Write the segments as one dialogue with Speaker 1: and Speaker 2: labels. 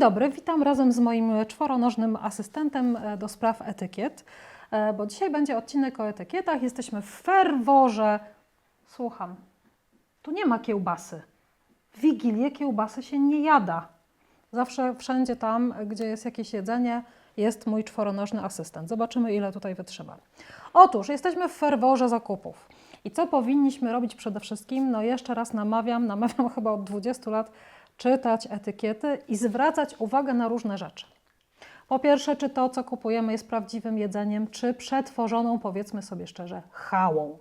Speaker 1: Dzień dobry, witam razem z moim czworonożnym asystentem e, do spraw etykiet, e, bo dzisiaj będzie odcinek o etykietach. Jesteśmy w ferworze. Słucham, tu nie ma kiełbasy. W Wigilię kiełbasy się nie jada. Zawsze wszędzie tam, gdzie jest jakieś jedzenie, jest mój czworonożny asystent. Zobaczymy, ile tutaj wytrzyma. Otóż jesteśmy w ferworze zakupów. I co powinniśmy robić przede wszystkim? No jeszcze raz namawiam, namawiam chyba od 20 lat, czytać etykiety i zwracać uwagę na różne rzeczy. Po pierwsze, czy to, co kupujemy, jest prawdziwym jedzeniem, czy przetworzoną, powiedzmy sobie szczerze, chałą.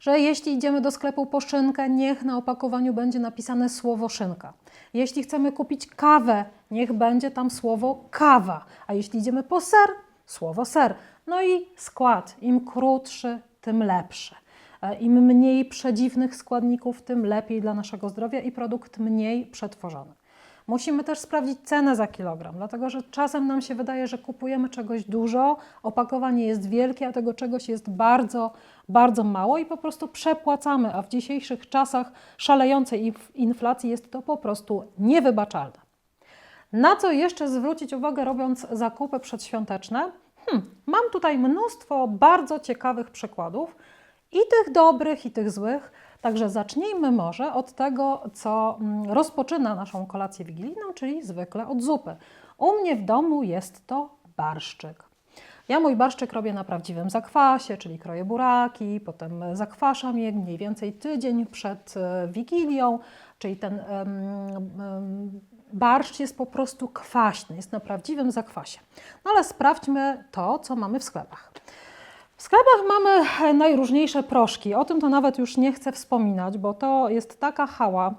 Speaker 1: Że jeśli idziemy do sklepu po szynkę, niech na opakowaniu będzie napisane słowo szynka. Jeśli chcemy kupić kawę, niech będzie tam słowo kawa. A jeśli idziemy po ser, słowo ser. No i skład. Im krótszy, tym lepszy. E, Im mniej przedziwnych składników, tym lepiej dla naszego zdrowia i produkt mniej przetworzony. Musimy też sprawdzić cenę za kilogram, dlatego że czasem nam się wydaje, że kupujemy czegoś dużo, opakowanie jest wielkie, a tego czegoś jest bardzo, bardzo mało i po prostu przepłacamy, a w dzisiejszych czasach szalejącej inf- inflacji jest to po prostu niewybaczalne. Na co jeszcze zwrócić uwagę, robiąc zakupy przedświąteczne? Hmm, mam tutaj mnóstwo bardzo ciekawych przykładów i tych dobrych, i tych złych. Także zacznijmy może od tego, co mm, rozpoczyna naszą kolację wigilijną, czyli zwykle od zupy. U mnie w domu jest to barszczyk. Ja mój barszczyk robię na prawdziwym zakwasie, czyli kroję buraki, potem zakwaszam je mniej więcej tydzień przed e, Wigilią, czyli ten barszcz jest po prostu kwaśny, jest na prawdziwym zakwasie. No ale sprawdźmy to, co mamy w sklepach. W sklepach mamy najróżniejsze proszki. O tym to nawet już nie chcę wspominać, bo to jest taka hała.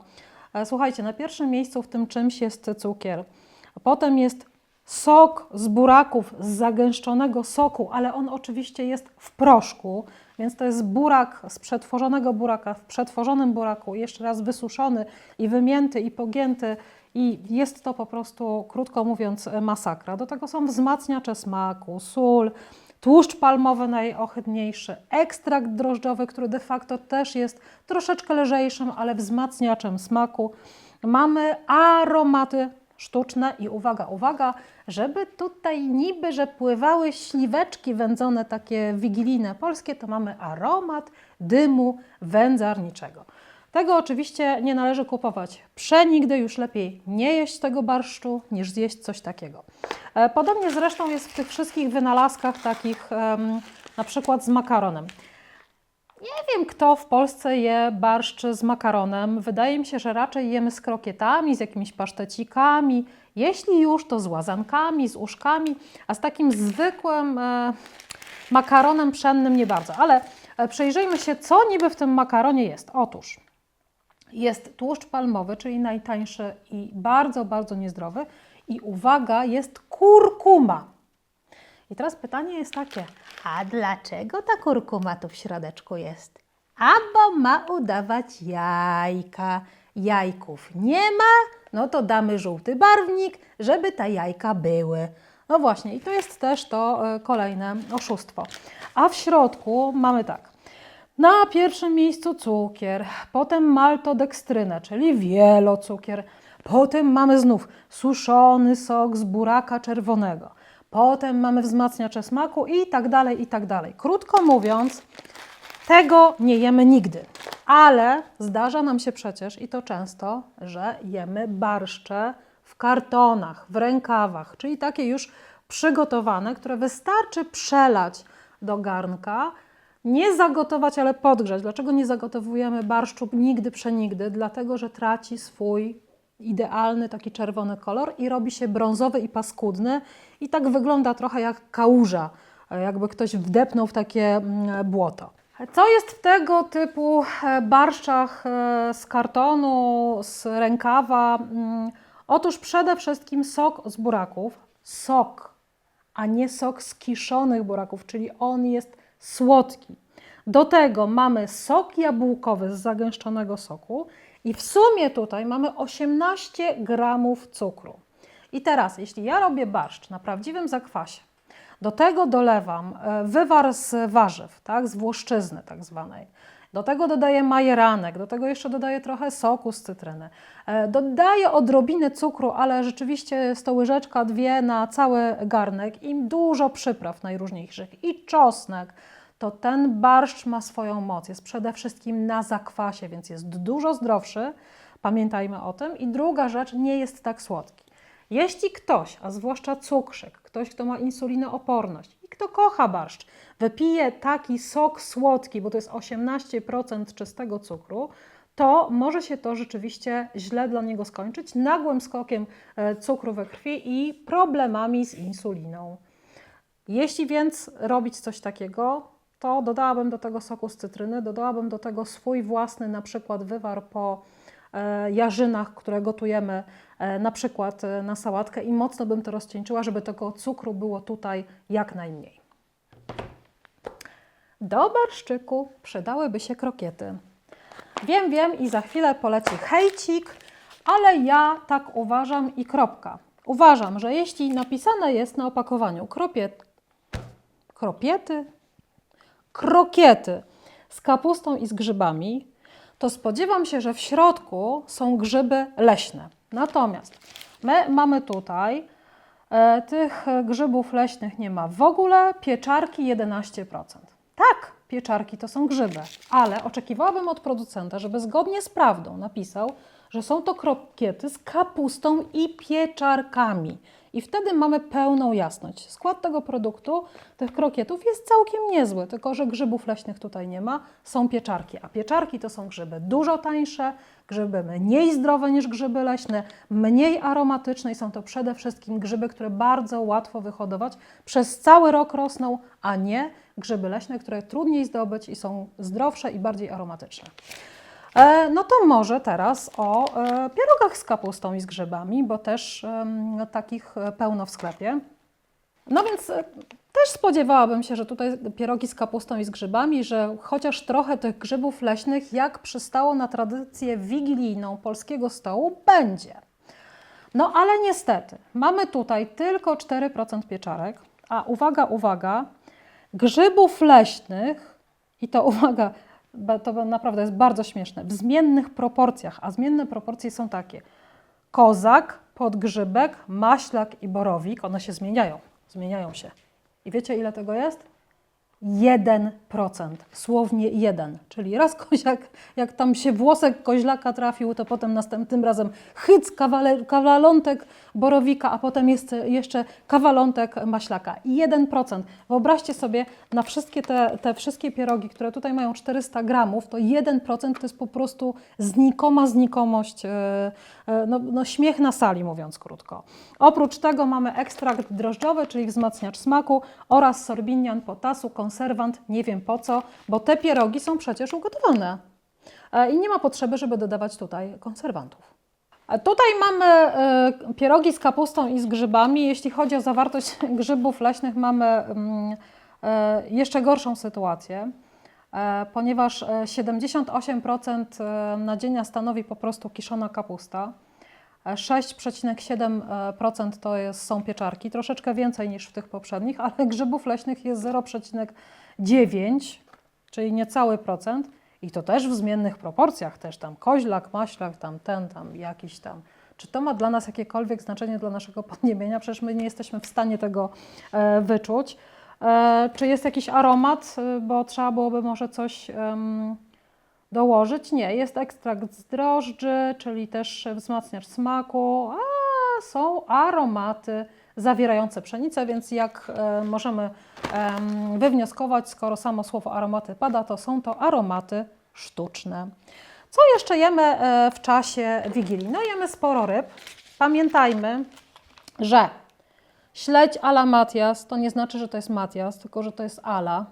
Speaker 1: E, Słuchajcie, na pierwszym miejscu w tym czymś jest cukier. Potem jest sok z buraków, z zagęszczonego soku, ale on oczywiście jest w proszku, więc to jest burak z przetworzonego buraka, w przetworzonym buraku, jeszcze raz wysuszony i wymięty i pogięty i jest to po prostu, krótko mówiąc, masakra. Do tego są wzmacniacze smaku, sól, tłuszcz palmowy najohydniejszy, ekstrakt drożdżowy, który de facto też jest troszeczkę lżejszym, ale wzmacniaczem smaku. Mamy aromaty sztuczne i uwaga, uwaga, żeby tutaj niby, że pływały śliweczki wędzone takie wigilijne polskie, to mamy aromat dymu wędzarniczego. Tego oczywiście nie należy kupować przenigdy, już lepiej nie jeść tego barszczu, niż zjeść coś takiego. E, Podobnie zresztą jest w tych wszystkich wynalazkach takich na przykład z makaronem. Nie wiem, kto w Polsce je barszcz z makaronem. Wydaje mi się, że raczej jemy z krokietami, z jakimiś pasztecikami. Jeśli już, to z łazankami, z uszkami, a z takim zwykłym e, makaronem pszennym nie bardzo. Ale e, przejrzyjmy się, co niby w tym makaronie jest. Otóż jest tłuszcz palmowy, czyli najtańszy i bardzo, bardzo niezdrowy. I uwaga, jest kurkuma. I teraz pytanie jest takie,
Speaker 2: A dlaczego ta kurkuma tu w środeczku jest? A bo ma udawać jajka.
Speaker 1: jajków nie ma, no to damy żółty barwnik, żeby te jajka były. No właśnie, i to jest też to e, kolejne oszustwo. A w środku mamy tak. Na pierwszym miejscu cukier, potem maltodekstrynę, czyli wielocukier. Potem mamy znów suszony sok z buraka czerwonego. Potem mamy wzmacniacze smaku i tak dalej, i tak dalej. Krótko mówiąc, tego nie jemy nigdy. Ale zdarza nam się przecież i to często, że jemy barszcze w kartonach, w rękawach, czyli takie już przygotowane, które wystarczy przelać do garnka, nie zagotować, ale podgrzać. Dlaczego nie zagotowujemy barszczu nigdy, przenigdy? Dlatego, że traci swój idealny taki czerwony kolor i robi się brązowy i paskudny i tak wygląda trochę jak kałuża, jakby ktoś wdepnął w takie mm, błoto. Co jest w tego typu e, barszczach e, z kartonu, z rękawa? Mm, Otóż przede wszystkim sok z buraków, sok, a nie sok z kiszonych buraków, czyli on jest słodki. Do tego mamy sok jabłkowy z zagęszczonego soku i w sumie tutaj mamy 18 gramów cukru. I teraz, jeśli ja robię barszcz na prawdziwym zakwasie, do tego dolewam e, wywar z warzyw, tak, z włoszczyzny tak zwanej Do tego dodaję majeranek, do tego jeszcze dodaję trochę soku z cytryny. E, Dodaję odrobinę cukru, ale rzeczywiście jest to łyżeczka, dwie na cały garnek i dużo przypraw najróżniejszych i czosnek. To ten barszcz ma swoją moc. Jest przede wszystkim na zakwasie, więc jest dużo zdrowszy. Pamiętajmy o tym. I druga rzecz, nie jest tak słodki. Jeśli ktoś, a zwłaszcza cukrzyk, ktoś, kto ma insulinooporność kto kocha barszcz, wypije taki sok słodki, bo to jest 18% czystego cukru, to może się to rzeczywiście źle dla niego skończyć, nagłym skokiem e, cukru we krwi i problemami z insuliną. Jeśli więc robić coś takiego, to dodałabym do tego soku z cytryny, dodałabym do tego swój własny na przykład wywar po jarzynach, które gotujemy e, na przykład e, na sałatkę i mocno bym to rozcieńczyła, żeby tego cukru było tutaj jak najmniej. Do barszczyku przydałyby się krokiety. Wiem, wiem i za chwilę poleci hejcik, ale ja tak uważam i kropka. Uważam, że jeśli napisane jest na opakowaniu kropiet, kropiety, krokiety z kapustą i z grzybami, to spodziewam się, że w środku są grzyby leśne. Natomiast my mamy tutaj e, tych grzybów leśnych nie ma w ogóle, pieczarki 11%. Tak, pieczarki to są grzyby, ale oczekiwałabym od producenta, żeby zgodnie z prawdą napisał, że są to krokiety z kapustą i pieczarkami. I wtedy mamy pełną jasność. Skład tego produktu, tych krokietów jest całkiem niezły, tylko że grzybów leśnych tutaj nie ma, są pieczarki. A pieczarki to są grzyby dużo tańsze, grzyby mniej zdrowe niż grzyby leśne, mniej aromatyczne i są to przede wszystkim grzyby, które bardzo łatwo wyhodować, przez cały rok rosną, a nie grzyby leśne, które trudniej zdobyć i są zdrowsze i bardziej aromatyczne. E, No to może teraz o e, pierogach z kapustą i z grzybami, bo też takich e, pełno w sklepie. No więc też spodziewałabym się, że tutaj pierogi z kapustą i z grzybami, że chociaż trochę tych grzybów leśnych, jak przystało na tradycję wigilijną polskiego stołu, będzie. No ale niestety, mamy tutaj tylko 4% pieczarek, a uwaga, uwaga, grzybów leśnych, i to uwaga, to naprawdę jest bardzo śmieszne, w zmiennych proporcjach, a zmienne proporcje są takie. Kozak, podgrzybek, maślak i borowik, one się zmieniają, zmieniają się. I wiecie ile tego jest? 1%, słownie 1, czyli raz koziak, jak tam się włosek koźlaka trafił, to potem następnym razem chyc kawale, kawalątek borowika, a potem jest jeszcze kawalątek maślaka. 1%. Wyobraźcie sobie na wszystkie te, te wszystkie pierogi, które tutaj mają 400 gramów, to 1% to jest po prostu znikoma znikomość, e, no, no śmiech na sali mówiąc krótko. Oprócz tego mamy ekstrakt drożdżowy, czyli wzmacniacz smaku oraz sorbinian potasu, konserwant, nie wiem po co, bo te pierogi są przecież ugotowane. E, I nie ma potrzeby, żeby dodawać tutaj konserwantów. A Tutaj mamy e, pierogi z kapustą i z grzybami. Jeśli chodzi o zawartość grzybów leśnych, mamy mm, e, jeszcze gorszą sytuację, e, ponieważ e, 78% e, nadzienia stanowi po prostu kiszona kapusta. E, 6,7% to jest, są pieczarki, troszeczkę więcej niż w tych poprzednich, ale grzybów leśnych jest 0,9, czyli niecały procent. I to też w zmiennych proporcjach, też tam koźlak, maślak, tam ten, tam jakiś tam. Czy to ma dla nas jakiekolwiek znaczenie dla naszego podniebienia? Przecież my nie jesteśmy w stanie tego e, wyczuć. E, czy jest jakiś aromat, e, bo trzeba byłoby może coś em, dołożyć? Nie, jest ekstrakt z drożdży, czyli też wzmacniacz smaku, a są aromaty zawierające pszenicę, więc jak e, możemy em, wywnioskować, skoro samo słowo aromaty pada, to są to aromaty sztuczne. Co jeszcze jemy e, w czasie Wigilii? No jemy sporo ryb. Pamiętajmy, że śledź ala Matias to nie znaczy, że to jest Matias, tylko że to jest ala.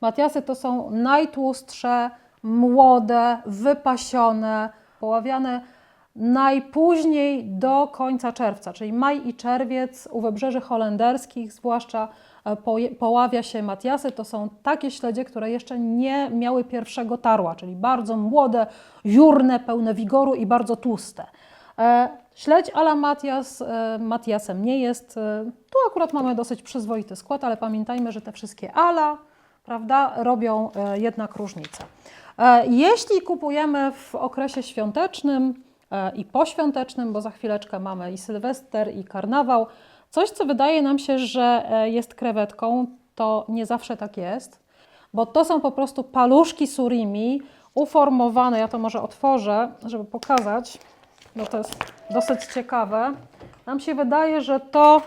Speaker 1: Matiasy to są najtłustsze, młode, wypasione, poławiane najpóźniej do końca czerwca, czyli maj i czerwiec u wybrzeży holenderskich, zwłaszcza e, poławia się Matiasy. To są takie śledzie, które jeszcze nie miały pierwszego tarła, czyli bardzo młode, jurne, pełne wigoru i bardzo tłuste. E, Śledź ala Matias e, Matiasem nie jest. Tu akurat mamy dosyć przyzwoity skład, ale pamiętajmy, że te wszystkie ala prawda, robią jednak różnicę. E, Jeśli kupujemy w okresie świątecznym e, i poświątecznym, bo za chwileczkę mamy i Sylwester, i karnawał, coś, co wydaje nam się, że e, jest krewetką, to nie zawsze tak jest, bo to są po prostu paluszki surimi uformowane. Ja to może otworzę, żeby pokazać, bo to jest dosyć ciekawe. Nam się wydaje, że to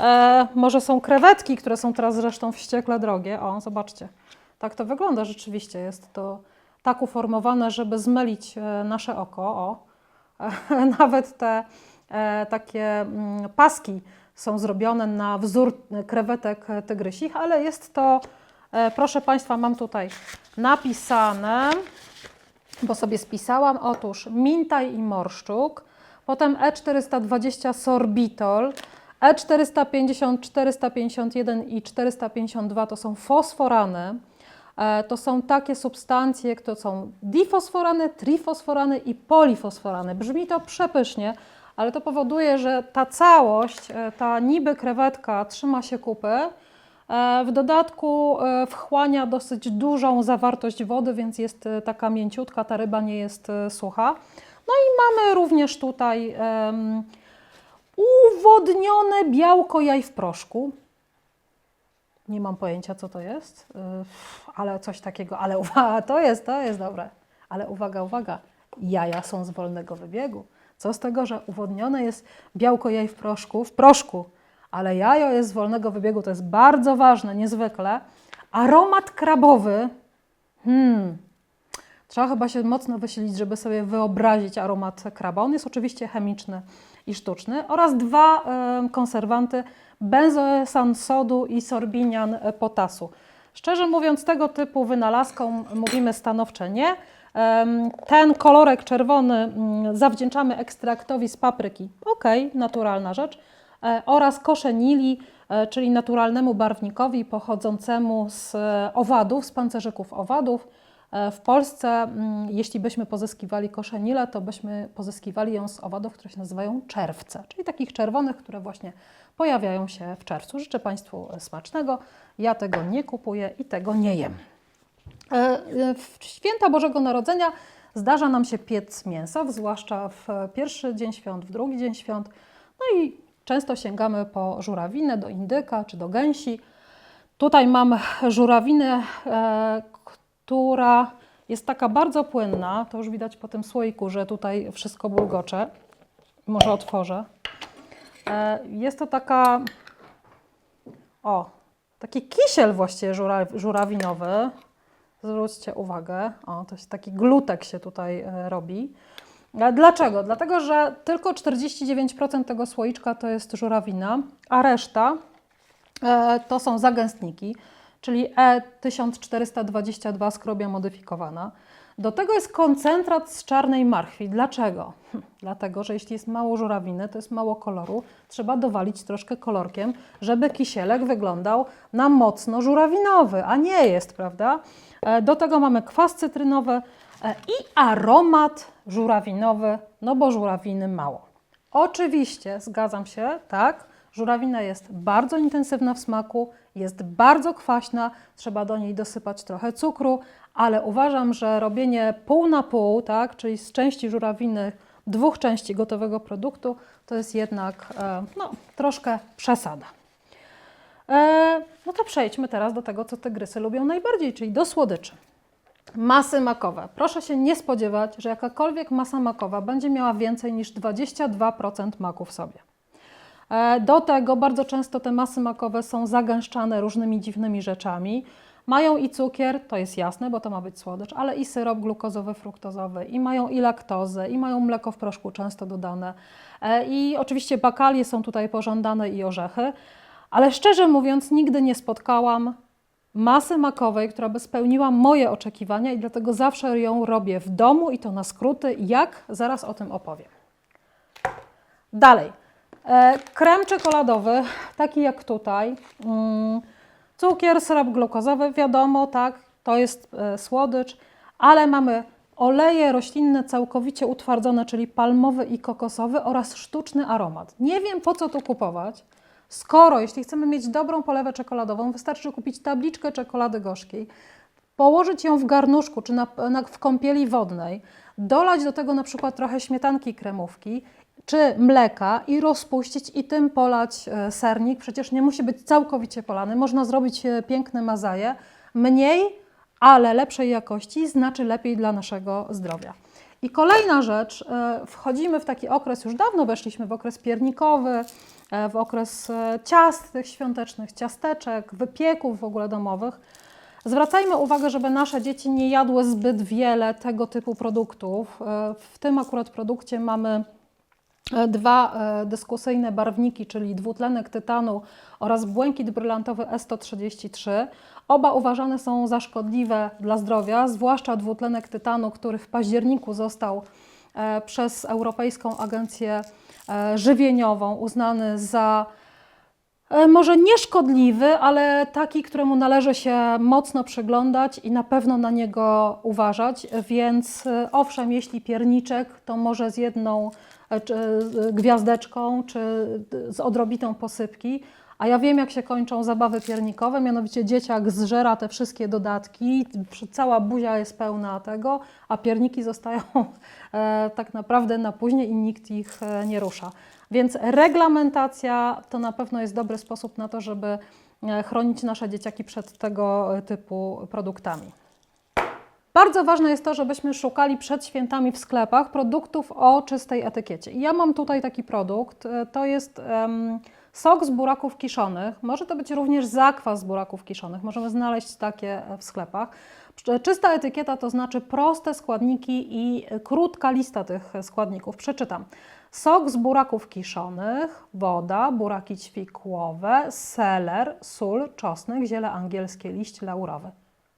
Speaker 1: E, może są krewetki, które są teraz zresztą wściekle drogie. O, zobaczcie. Tak to wygląda rzeczywiście. Jest to tak uformowane, żeby zmylić e, nasze oko. O. E, nawet te e, takie mm, paski są zrobione na wzór krewetek tygrysich, ale jest to, e, proszę Państwa, mam tutaj napisane, bo sobie spisałam. Otóż mintaj i morszczuk, potem E E420 sorbitol, E E450, 451 i 452 to są fosforany. E, To są takie substancje, które są difosforany, trifosforany i polifosforany. Brzmi to przepysznie, ale to powoduje, że ta całość, e, ta niby krewetka trzyma się kupy. E, W dodatku wchłania dosyć dużą zawartość wody, więc jest taka mięciutka, ta ryba nie jest sucha. No i mamy również tutaj em, uwodnione białko jaj w proszku. Nie mam pojęcia, co to jest, y, ale coś takiego. Ale uwaga, to jest, to jest dobre. Ale uwaga, uwaga, jaja są z wolnego wybiegu. Co z tego, że uwodnione jest białko jaj w proszku, w proszku, ale jajo jest z wolnego wybiegu, to jest bardzo ważne, niezwykle. Aromat krabowy, hmm, Trzeba chyba się mocno wysilić, żeby sobie wyobrazić aromat kraba. On jest oczywiście chemiczny i sztuczny. Oraz dwa konserwanty, benzoesan sodu i sorbinian potasu. Szczerze mówiąc, tego typu wynalazkom mówimy stanowcze nie. Ten kolorek czerwony mm, zawdzięczamy ekstraktowi z papryki. Okej, naturalna rzecz. E, Oraz koszenili, e, czyli naturalnemu barwnikowi pochodzącemu z e, owadów, z pancerzyków owadów. E, W Polsce, mm, jeśli byśmy pozyskiwali koszenilę, to byśmy pozyskiwali ją z owadów, które się nazywają czerwce, czyli takich czerwonych, które właśnie pojawiają się w czerwcu. Życzę Państwu smacznego. Ja tego nie kupuję i tego nie jem. E, e, W święta Bożego Narodzenia zdarza nam się piec mięsa, zwłaszcza w pierwszy dzień świąt, w drugi dzień świąt. No i często sięgamy po żurawinę, do indyka czy do gęsi. Tutaj mam żurawinę, e, która jest taka bardzo płynna. To już widać po tym słoiku, że tutaj wszystko bulgocze. Może otworzę. E, jest to taka, o, taki kisiel właściwie żura, żurawinowy. Zwróćcie uwagę, o, to jest taki glutek się tutaj e, robi. E, Dlaczego? Dlatego, że tylko 49% tego słoiczka to jest żurawina, a reszta to są zagęstniki, czyli E E1422 skrobia modyfikowana. Do tego jest koncentrat z czarnej marchwi. Dlaczego? Hm, Dlatego, że jeśli jest mało żurawiny, to jest mało koloru, trzeba dowalić troszkę kolorkiem, żeby kisielek wyglądał na mocno żurawinowy, a nie jest, prawda? E, Do tego mamy kwas cytrynowy e, i aromat żurawinowy, no bo żurawiny mało. Oczywiście, zgadzam się, tak, żurawina jest bardzo intensywna w smaku, jest bardzo kwaśna, trzeba do niej dosypać trochę cukru, ale uważam, że robienie pół na pół, tak, czyli z części żurawiny dwóch części gotowego produktu, to jest jednak e, no, troszkę przesada. E, no to przejdźmy teraz do tego, co tygrysy lubią najbardziej, czyli do słodyczy. Masy makowe. Proszę się nie spodziewać, że jakakolwiek masa makowa będzie miała więcej niż 22% maku w sobie. E, Do tego bardzo często te masy makowe są zagęszczane różnymi dziwnymi rzeczami. Mają i cukier, to jest jasne, bo to ma być słodycz, ale i syrop glukozowy, fruktozowy, i mają i laktozę, i mają mleko w proszku często dodane. E, I oczywiście bakalie są tutaj pożądane i orzechy, ale szczerze mówiąc, nigdy nie spotkałam masy makowej, która by spełniła moje oczekiwania i dlatego zawsze ją robię w domu i to na skróty. Jak? Zaraz o tym opowiem. Dalej. E, krem czekoladowy, taki jak tutaj. Mm, cukier, syrop glukozowy, wiadomo, tak, to jest e, słodycz, ale mamy oleje roślinne całkowicie utwardzone, czyli palmowy i kokosowy oraz sztuczny aromat. Nie wiem po co to kupować, skoro jeśli chcemy mieć dobrą polewę czekoladową, wystarczy kupić tabliczkę czekolady gorzkiej. położyć ją w garnuszku czy na, na, w kąpieli wodnej, dolać do tego na przykład trochę śmietanki kremówki czy mleka i rozpuścić i tym polać e, sernik. Przecież nie musi być całkowicie polany. Można zrobić e, piękne mazaje. Mniej, ale lepszej jakości znaczy lepiej dla naszego zdrowia. I kolejna rzecz, e, wchodzimy w taki okres, już dawno weszliśmy w okres piernikowy, w okres ciast tych świątecznych, ciasteczek, wypieków w ogóle domowych. Zwracajmy uwagę, żeby nasze dzieci nie jadły zbyt wiele tego typu produktów. W tym akurat produkcie mamy dwa e, dyskusyjne barwniki, czyli dwutlenek tytanu oraz błękit brylantowy E133. Oba uważane są za szkodliwe dla zdrowia, zwłaszcza dwutlenek tytanu, który w październiku został e, przez Europejską Agencję e, Żywieniową uznany za E, Może nieszkodliwy, ale taki, któremu należy się mocno przyglądać i na pewno na niego uważać. Więc e, owszem, jeśli pierniczek, to może z jedną e, czy, e, gwiazdeczką czy d- z odrobitą posypki. A ja wiem, jak się kończą zabawy piernikowe, mianowicie dzieciak zżera te wszystkie dodatki, cała buzia jest pełna tego, a pierniki zostają e, tak naprawdę na później i nikt ich e, nie rusza. Więc reglamentacja to na pewno jest dobry sposób na to, żeby e, chronić nasze dzieciaki przed tego e, typu produktami. Bardzo ważne jest to, żebyśmy szukali przed świętami w sklepach produktów o czystej etykiecie. Ja mam tutaj taki produkt, e, to jest em, sok z buraków kiszonych. Może to być również zakwas z buraków kiszonych, możemy znaleźć takie e, w sklepach. Czy- Czysta etykieta to znaczy proste składniki i krótka lista tych e, składników. Przeczytam. Sok z buraków kiszonych, woda, buraki ćwikłowe, seler, sól, czosnek, ziele angielskie, liść laurowy.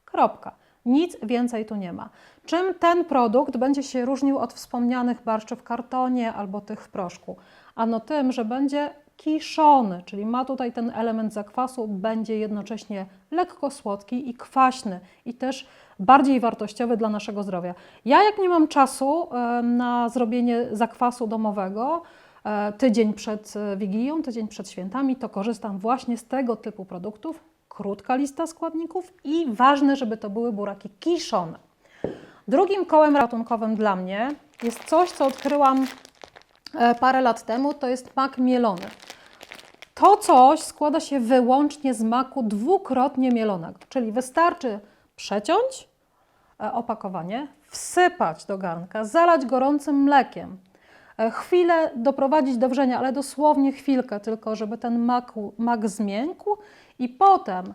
Speaker 1: Kropka. Nic więcej tu nie ma. Czym ten produkt będzie się różnił od wspomnianych barszczy w kartonie albo tych w proszku? Ano tym, że będzie kiszony, czyli ma tutaj ten element zakwasu, będzie jednocześnie lekko słodki i kwaśny i też bardziej wartościowy dla naszego zdrowia. Ja jak nie mam czasu na zrobienie zakwasu domowego, e, tydzień przed e, Wigilią, tydzień przed świętami, to korzystam właśnie z tego typu produktów. Krótka lista składników i ważne, żeby to były buraki kiszone. Drugim kołem ratunkowym dla mnie jest coś, co odkryłam e, parę lat temu, to jest mak mielony. To coś składa się wyłącznie z maku dwukrotnie mielonego, czyli wystarczy przeciąć e, opakowanie, wsypać do garnka, zalać gorącym mlekiem, e, chwilę doprowadzić do wrzenia, ale dosłownie chwilkę tylko, żeby ten mak, mak zmiękł i potem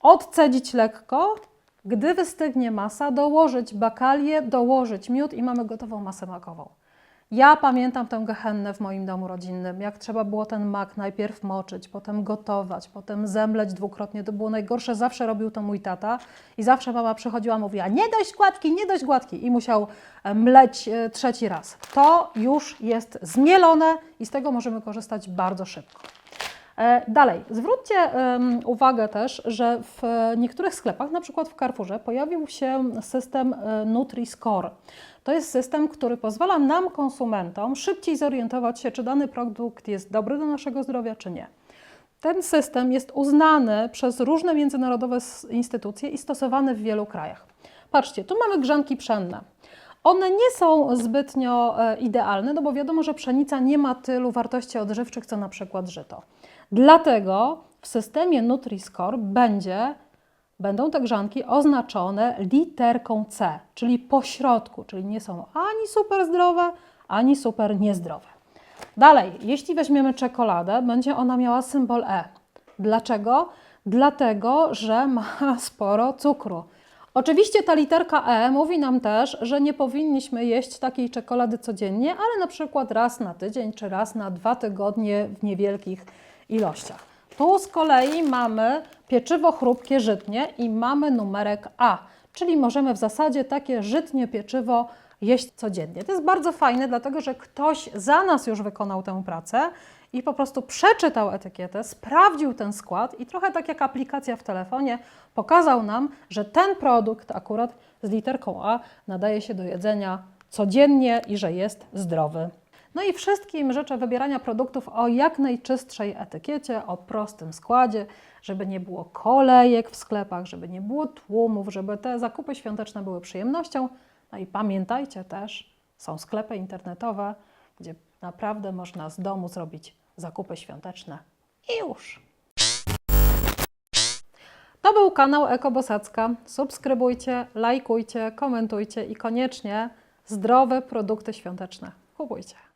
Speaker 1: odcedzić lekko, gdy wystygnie masa, dołożyć bakalię, dołożyć miód i mamy gotową masę makową. Ja pamiętam tę gehennę w moim domu rodzinnym, jak trzeba było ten mak najpierw moczyć, potem gotować, potem zemleć dwukrotnie. To było najgorsze, zawsze robił to mój tata i zawsze mama przychodziła, mówiła nie dość gładki, nie dość gładki i musiał e, mleć e, trzeci raz. To już jest zmielone i z tego możemy korzystać bardzo szybko. E, Dalej, zwróćcie uwagę też, że w niektórych sklepach, na przykład w Carrefourze, pojawił się system e, Nutri-Score. To jest system, który pozwala nam, konsumentom, szybciej zorientować się, czy dany produkt jest dobry dla naszego zdrowia, czy nie. Ten system jest uznany przez różne międzynarodowe instytucje i stosowany w wielu krajach. Patrzcie, tu mamy grzanki pszenne. One nie są zbytnio e, idealne, no bo wiadomo, że pszenica nie ma tylu wartości odżywczych, co na przykład żyto. Dlatego w systemie Nutri-Score będzie, będą te grzanki oznaczone literką C, czyli pośrodku, czyli nie są ani super zdrowe, ani super niezdrowe. Dalej, jeśli weźmiemy czekoladę, będzie ona miała symbol E. Dlaczego? Dlatego, że ma sporo cukru. Oczywiście ta literka E mówi nam też, że nie powinniśmy jeść takiej czekolady codziennie, ale na przykład raz na tydzień czy raz na dwa tygodnie w niewielkich ilościach. Tu z kolei mamy pieczywo chrupkie żytnie i mamy numerek A, czyli możemy w zasadzie takie żytnie pieczywo jeść codziennie. To jest bardzo fajne, dlatego że ktoś za nas już wykonał tę pracę i po prostu przeczytał etykietę, sprawdził ten skład i trochę tak jak aplikacja w telefonie pokazał nam, że ten produkt akurat z literką A nadaje się do jedzenia codziennie i że jest zdrowy. No i wszystkim życzę wybierania produktów o jak najczystszej etykiecie, o prostym składzie, żeby nie było kolejek w sklepach, żeby nie było tłumów, żeby te zakupy świąteczne były przyjemnością. No i pamiętajcie też, są sklepy internetowe, gdzie naprawdę można z domu zrobić zakupy świąteczne. I już. To był kanał Ekobosacka. Subskrybujcie, lajkujcie, komentujcie i koniecznie zdrowe produkty świąteczne kupujcie.